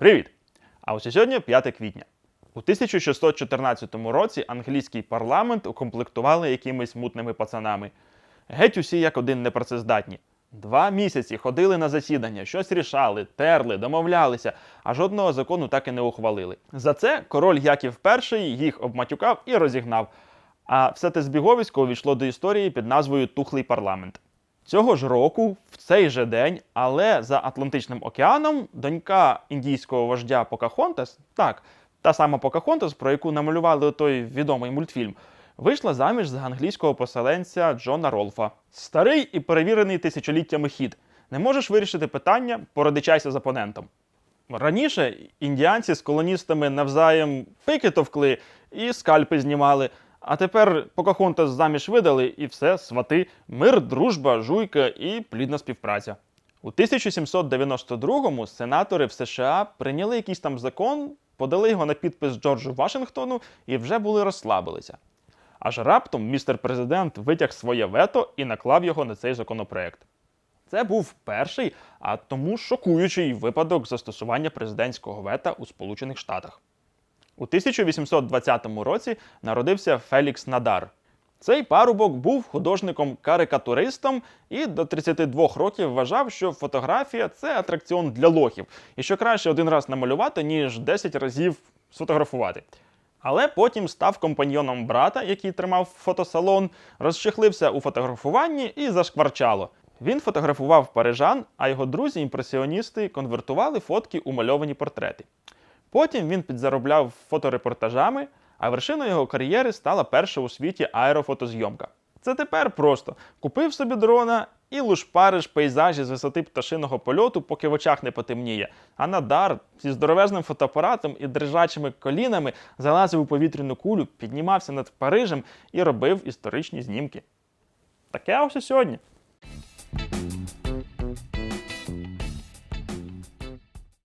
Привіт! А ось сьогодні 5 квітня. У 1614 році англійський парламент укомплектували якимись мутними пацанами. Геть усі як один непрацездатні. Два місяці ходили на засідання, щось рішали, терли, домовлялися, а жодного закону так і не ухвалили. За це король Яків І їх обматюкав і розігнав. А все те збіговисько увійшло до історії під назвою Тухлий парламент. Цього ж року, цей же день, але за Атлантичним океаном, донька індійського вождя Покахонтас, так, та сама Покахонтас, про яку намалювали той відомий мультфільм, вийшла заміж за англійського поселенця Джона Ролфа. Старий і перевірений тисячоліттями хід. Не можеш вирішити питання, породичайся з опонентом. Раніше індіанці з колоністами навзаєм пики товкли і скальпи знімали. А тепер Покахонтас заміж видали, і все, свати, мир, дружба, жуйка і плідна співпраця. У 1792-му сенатори в США прийняли якийсь там закон, подали його на підпис Джорджу Вашингтону і вже були розслабилися. Аж раптом містер президент витяг своє вето і наклав його на цей законопроект. Це був перший, а тому шокуючий випадок застосування президентського вета у Сполучених Штатах. У 1820 році народився Фелікс Надар. Цей парубок був художником-карикатуристом і до 32 років вважав, що фотографія це атракціон для лохів, і що краще один раз намалювати, ніж 10 разів сфотографувати. Але потім став компаньйоном брата, який тримав фотосалон, розчехлився у фотографуванні і зашкварчало. Він фотографував парижан, а його друзі-імпресіоністи конвертували фотки у мальовані портрети. Потім він підзаробляв фоторепортажами, а вершиною його кар'єри стала перша у світі аерофотозйомка. Це тепер просто купив собі дрона і лушпариш пейзажі з висоти пташиного польоту, поки в очах не потемніє. А Надар зі здоровезним фотоапаратом і дрижачими колінами залазив у повітряну кулю, піднімався над Парижем і робив історичні знімки. Таке ось сьогодні.